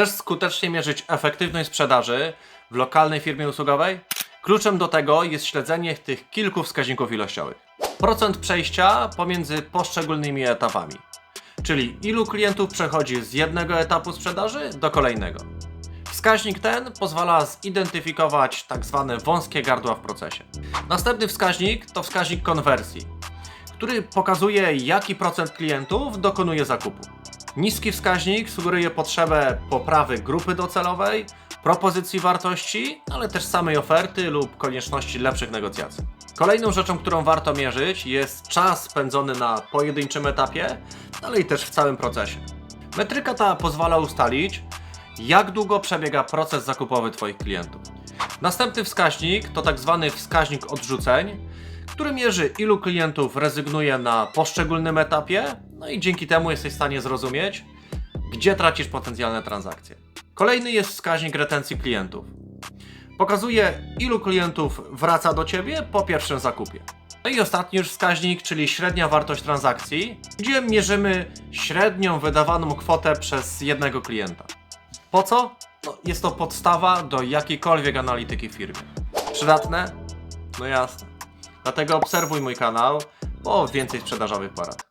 Chcesz skutecznie mierzyć efektywność sprzedaży w lokalnej firmie usługowej? Kluczem do tego jest śledzenie tych kilku wskaźników ilościowych. Procent przejścia pomiędzy poszczególnymi etapami, czyli ilu klientów przechodzi z jednego etapu sprzedaży do kolejnego. Wskaźnik ten pozwala zidentyfikować tak zwane wąskie gardła w procesie. Następny wskaźnik to wskaźnik konwersji, który pokazuje jaki procent klientów dokonuje zakupu. Niski wskaźnik sugeruje potrzebę poprawy grupy docelowej, propozycji wartości, ale też samej oferty lub konieczności lepszych negocjacji. Kolejną rzeczą, którą warto mierzyć jest czas spędzony na pojedynczym etapie, ale i też w całym procesie. Metryka ta pozwala ustalić, jak długo przebiega proces zakupowy Twoich klientów. Następny wskaźnik to tak zwany wskaźnik odrzuceń, który mierzy ilu klientów rezygnuje na poszczególnym etapie, no i dzięki temu jesteś w stanie zrozumieć, gdzie tracisz potencjalne transakcje. Kolejny jest wskaźnik retencji klientów. Pokazuje, ilu klientów wraca do Ciebie po pierwszym zakupie. No i ostatni już wskaźnik, czyli średnia wartość transakcji, gdzie mierzymy średnią wydawaną kwotę przez jednego klienta. Po co? No, jest to podstawa do jakiejkolwiek analityki w firmie. Przydatne? No jasne. Dlatego obserwuj mój kanał po więcej sprzedażowych porad.